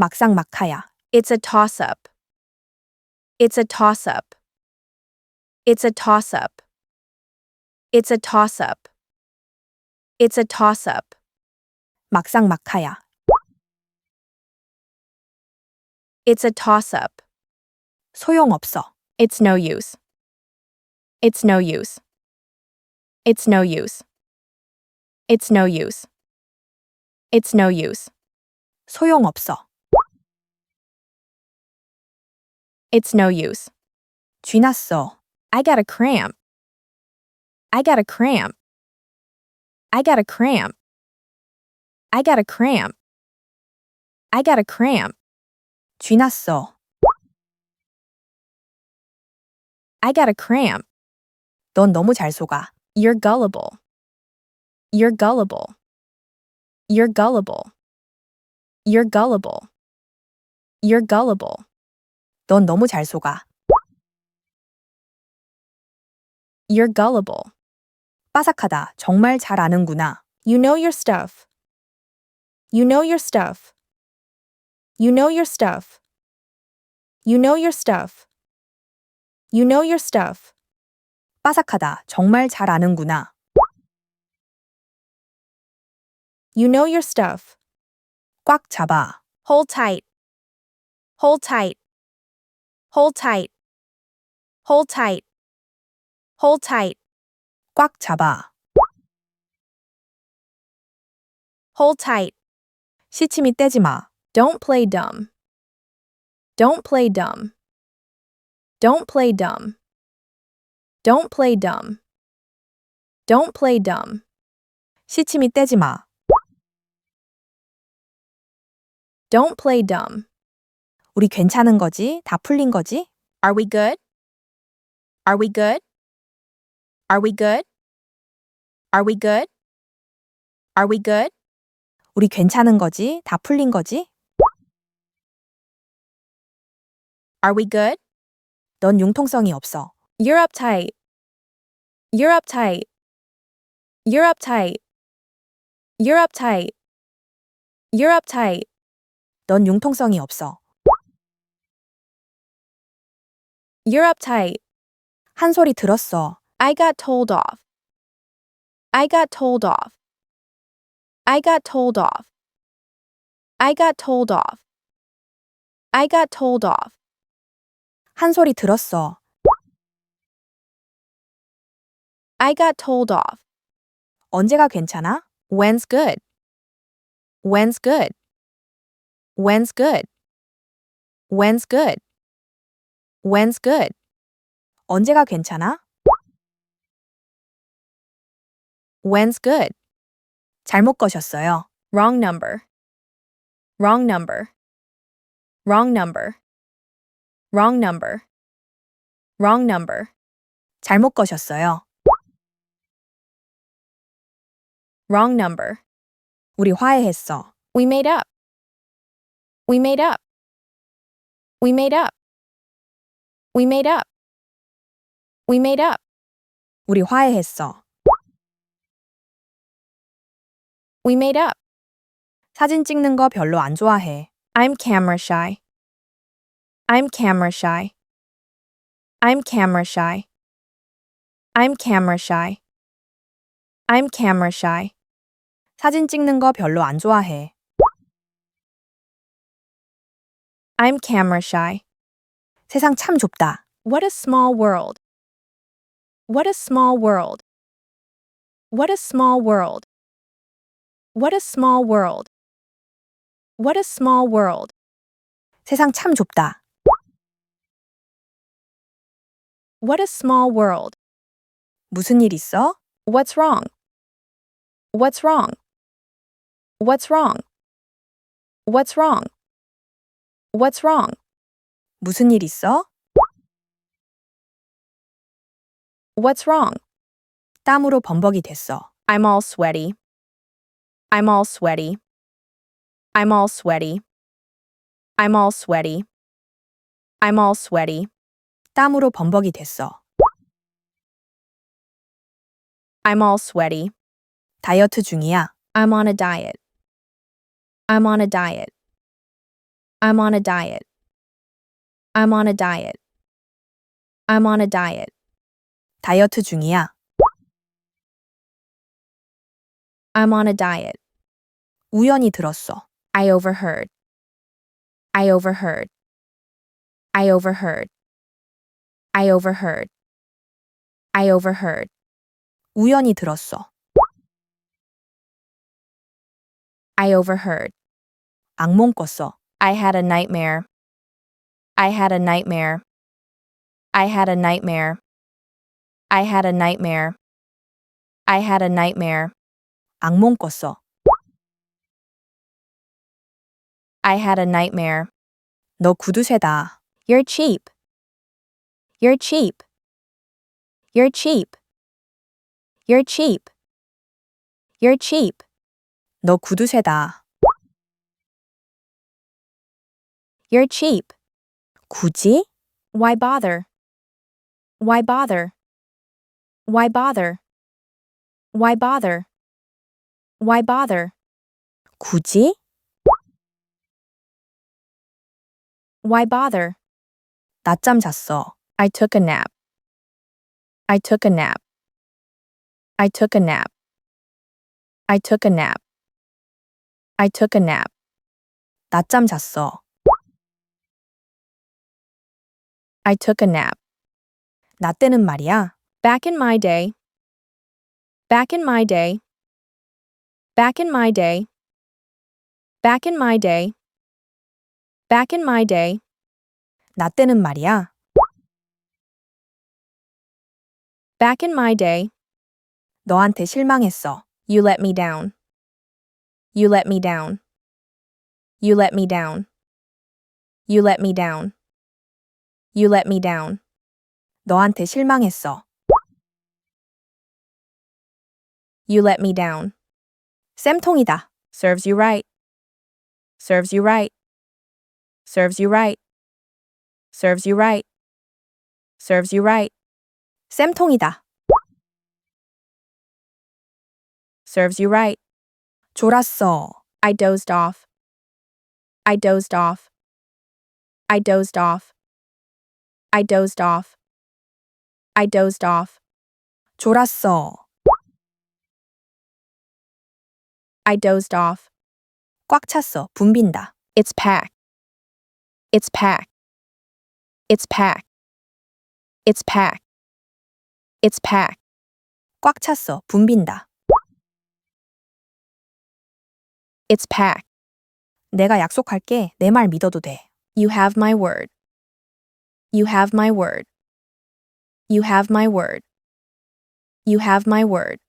막상막하야. It's a toss up. It's a toss up. It's a toss up. It's a toss up. It's a toss up. 막상막하야. It's a toss up. 소용없어. It's no use. It's no use. It's no use. It's no use. It's no use. 소용없어. It's no use. 쥐났어. I got a cramp. I got a cramp. I got a cramp. I got a cramp. I got a cramp. 쥐났어. I got a cramp. 넌 너무 잘 속아. You're gullible. You're gullible. You're gullible. You're gullible. You're gullible. 넌 너무 잘 속아. You're gullible. 빠삭하다. 정말 잘 아는구나. You know your stuff. You know your stuff. You know your stuff. You know your stuff. You know your stuff. 빠삭하다. 정말 잘 아는구나. You know your stuff. 꽉 잡아. Hold tight. Hold tight. Hold tight. Hold tight. Hold tight. 꽉 잡아. Hold tight. 시치미 떼지 마. Don't play dumb. Don't play dumb. Don't play dumb. Don't play dumb. Don't play dumb. 시치미 떼지 마. Don't play dumb. 우리 괜찮은 거지? 다 풀린 거지? Are we good? Are we good? Are we good? Are we good? Are we good? 우리 괜찮은 거지? 다 풀린 거지? Are we good? 넌 융통성이 없어. You're uptight. You're uptight. You're uptight. You're uptight. You're uptight. 넌 융통성이 없어. You're uptight. 한 소리 들었어. I got told off. I got told off. I got told off. I got told off. I got told off. 한 소리 들었어. I got told off. 언제가 괜찮아? When's good? When's good? When's good? When's good? When's good? 언제가 괜찮아? When's good? 잘못 거셨어요. Wrong number. Wrong number. Wrong number. Wrong number. Wrong number. 잘못 거셨어요. Wrong number. 우리 화해했어. We made up. We made up. We made up. We made up. We made up. 우리 화해했어. We made up. 사진 찍는 거 별로 안 좋아해. I'm camera shy. I'm camera shy. I'm camera shy. I'm camera shy. I'm camera shy. 사진 찍는 거 별로 안 좋아해. I'm camera shy. 세상 참 좁다. What a small world. What a small world. What a small world. What a small world. What a small world. 세상 참 좁다. What a small world. 무슨 일 있어? What's wrong? What's wrong? What's wrong? What's wrong? What's wrong? 무슨 일 있어? What's wrong? 땀으로 범벅이 됐어. I'm all sweaty. I'm all sweaty. I'm all sweaty. I'm all sweaty. I'm all sweaty. 땀으로 범벅이 됐어. I'm all sweaty. 다이어트 중이야. I'm on a diet. I'm on a diet. I'm on a diet. I'm on a diet. I'm on a diet. 다이어트 중이야. I'm on a diet. 우연히 들었어. I overheard. I overheard. I overheard. I overheard. I overheard. 우연히 들었어. I overheard. 악몽 꿨어. I had a nightmare. I had a nightmare. I had a nightmare. I had a nightmare. I had a nightmare. 악몽 꿨어. I had a nightmare. 너 구두쇠다. You're cheap. You're cheap. You're cheap. You're cheap. You're cheap. 너 구두쇠다. You're cheap. 굳이? Why bother? Why bother? Why bother? Why bother? Why bother? 굳이? Why bother? 낮잠 잤어. I took a nap. I took a nap. I took a nap. I took a nap. I took a nap. 낮잠 잤어. I took a nap. 나 때는 말이야. Back in my day. Back in my day. Back in my day. Back in my day. Back in my day. 나 때는 말이야. Back in my day. 너한테 실망했어. You let me down. You let me down. You let me down. You let me down. You let me down. 너한테 실망했어. You let me down. 쌤통이다. Serves you right. Serves you right. Serves you right. Serves you right. Serves you right. 쌤통이다. Serves you right. 졸았어. I dozed off. I dozed off. I dozed off. I dozed off. I dozed off. 졸았어. I dozed off. 꽉 찼어. 붐빈다. It's packed. It's packed. It's packed. It's packed. It's packed. 꽉 찼어. 붐빈다. It's packed. 내가 약속할게. 내 말 믿어도 돼. You have my word. You have my word. You have my word. You have my word.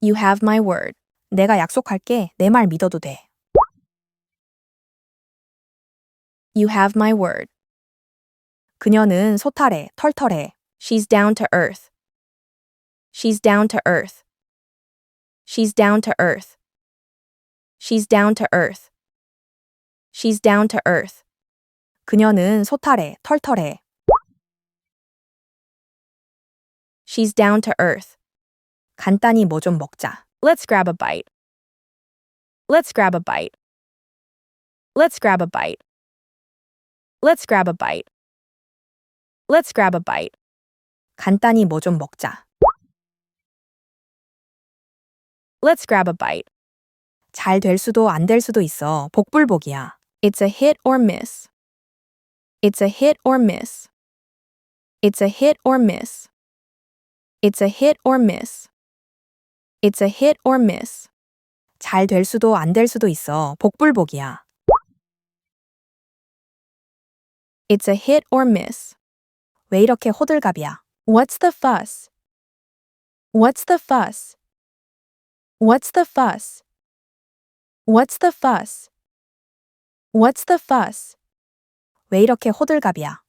You have my word. 내가 약속할게. 내 말 믿어도 돼. You have my word. 그녀는 소탈해. 털털해. She's down to earth. She's down to earth. She's down to earth. She's down to earth. She's down to earth. 그녀는 소탈해. 털털해. She's down to earth. 간단히 뭐 좀 먹자. Let's grab a bite. Let's grab a bite. Let's grab a bite. Let's grab a bite. Let's grab a bite. 간단히 뭐 좀 먹자. Let's grab a bite. 잘 될 수도 안 될 수도 있어. 복불복이야. It's a hit or miss. It's a hit or miss. It's a hit or miss. It's a hit or miss. It's a hit or miss. 잘 될 수도 안 될 수도 있어. 복불복이야. It's a hit or miss. 왜 이렇게 호들갑이야? What's the fuss? What's the fuss? What's the fuss? What's the fuss? What's the fuss? 왜 이렇게 호들갑이야?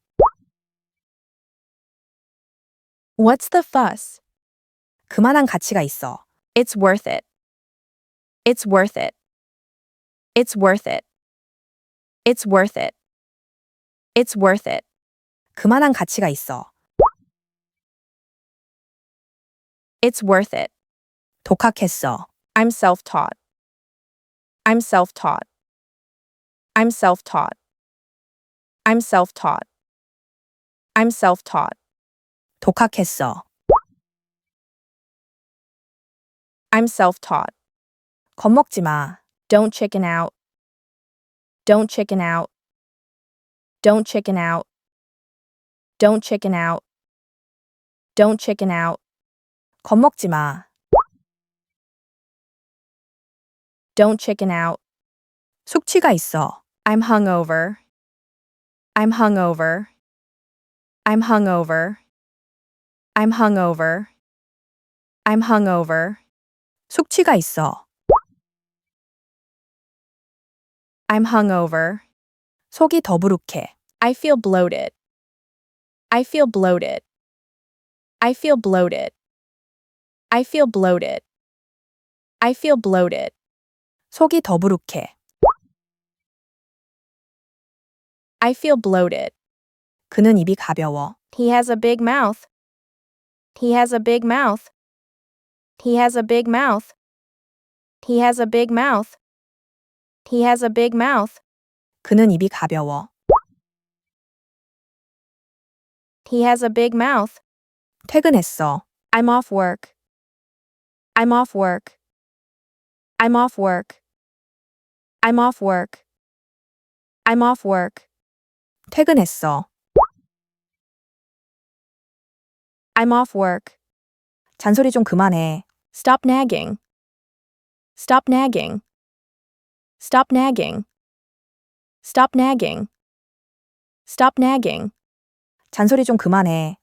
What's the fuss? 그만한 가치가 있어. It's worth it. It's worth it. It's worth it. It's worth it. It's worth it. 그만한 가치가 있어. It's worth it. 독학했어. I'm self taught. I'm self taught. I'm self taught. I'm self taught. I'm self taught. 독학했어. I'm self taught. 겁먹지 마. Don't chicken out. Don't chicken out. Don't chicken out. Don't chicken out. Don't chicken out. 겁먹지 마. Don't chicken out. 숙취가 있어. I'm hungover. I'm hungover. I'm hungover. I'm hungover. I'm hungover. 숙취가 있어. I'm hungover. 속이 더부룩해. I feel bloated. I feel bloated. I feel bloated. I feel bloated. I feel bloated. 속이 더부룩해. I feel bloated. 그는 입이 가벼워. He has a big mouth. He has a big mouth. He has a big mouth. He has a big mouth. He has a big mouth. 그는 입이 가벼워. He has a big mouth. 퇴근했어. I'm off work. I'm off work. I'm off work. I'm off work. I'm off work. 퇴근했어. I'm off work. 잔소리 좀 그만해. Stop nagging. Stop nagging. Stop nagging. Stop nagging. Stop nagging. 잔소리 좀 그만해.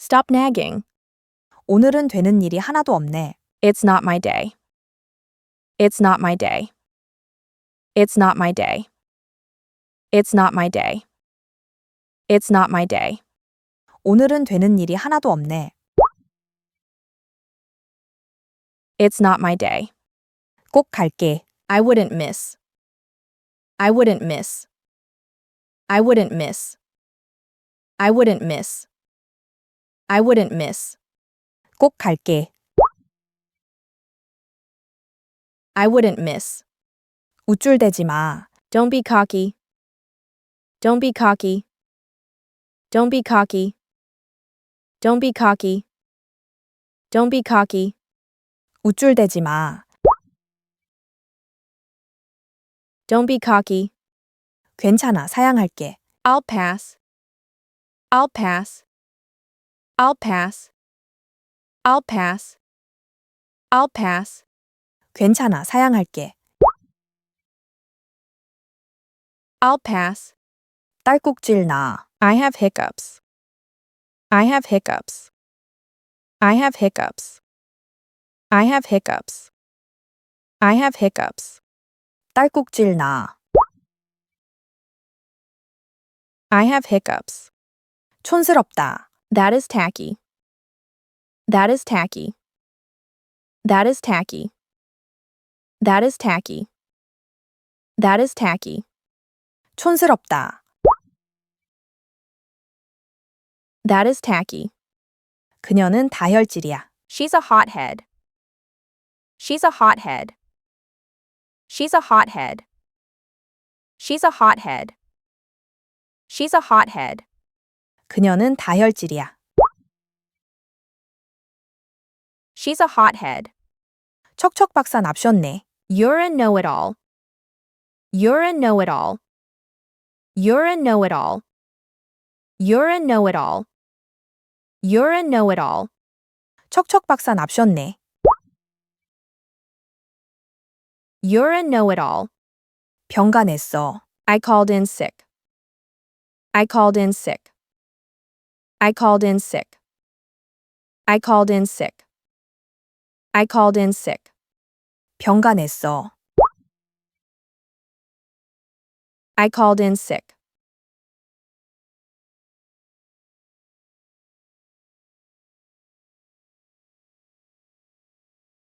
Stop nagging. 오늘은 되는 일이 하나도 없네. It's not my day. It's not my day. It's not my day. It's not my day. It's not my day. 오늘은 되는 일이 하나도 없네. It's not my day. 꼭 갈게. I wouldn't miss. I wouldn't miss. I wouldn't miss. I wouldn't miss. I wouldn't miss. 꼭 갈게. I wouldn't miss. 우쭐대지 마. Don't be cocky. Don't be cocky. Don't be cocky. Don't be cocky. Don't be cocky. 우쭐대지 마. Don't be cocky. 괜찮아. 사양할게. I'll pass. I'll pass. I'll pass. I'll pass. I'll pass. 괜찮아. 사양할게. I'll pass. 딸꾹질 나. I have hiccups. I have hiccups. I have hiccups. I have hiccups. I have hiccups. 딸꾹질 나. I have hiccups. 촌스럽다. That is tacky. That is tacky. That is tacky. That is tacky. That is tacky. 촌스럽다. That is tacky. 그녀는 다혈질이야. She's a hothead. She's a hothead. She's a hothead. She's a hothead. She's a hothead. 그녀는 다혈질이야. She's a hothead. 척척박사 납셨네. You're a know it all. You're a know it all. You're a know it all. You're a know it all. You're a know it all. 척척박사 납셨네. You're a know it all. 병가 냈어. I called in sick. I called in sick. I called in sick. I called in sick. I called in sick. 병가 냈어. I called in sick.